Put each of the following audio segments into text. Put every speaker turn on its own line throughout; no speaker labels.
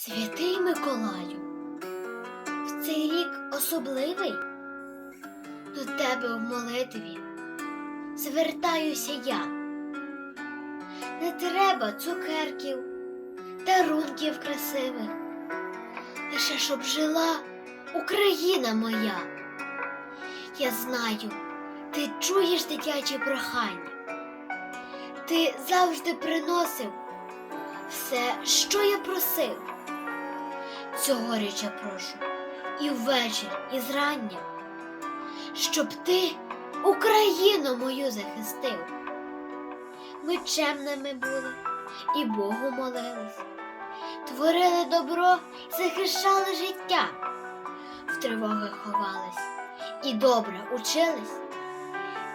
Святий Миколаю, в цей рік особливий. До тебе в молитві звертаюся я. Не треба цукерків, дарунків красивих, лише щоб жила Україна моя. Я знаю, ти чуєш дитячі прохання. Ти завжди приносив все, що я просив. Цьогоріч я прошу і ввечір, і зрання, щоб ти Україну мою захистив. Ми чемними були і Богу молились, творили добро, захищали життя, в тривоги ховались і добре учились.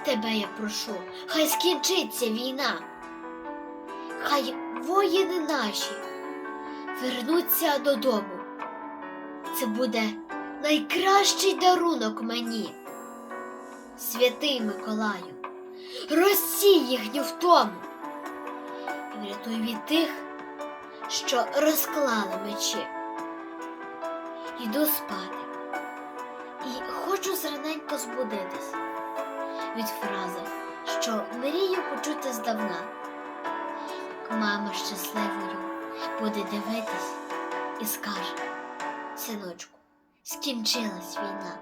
Тебе я прошу, хай скінчиться війна, хай воїни наші вернуться додому. Це буде найкращий дарунок мені. Святий Миколаю, розсій їхню втому і врятуй від тих, що розклали мечі. Йду спати і хочу зраненько збудитись від фрази, що мрію почути здавна. Мама щасливою буде дивитись і скаже: Синочку, скінчилась війна.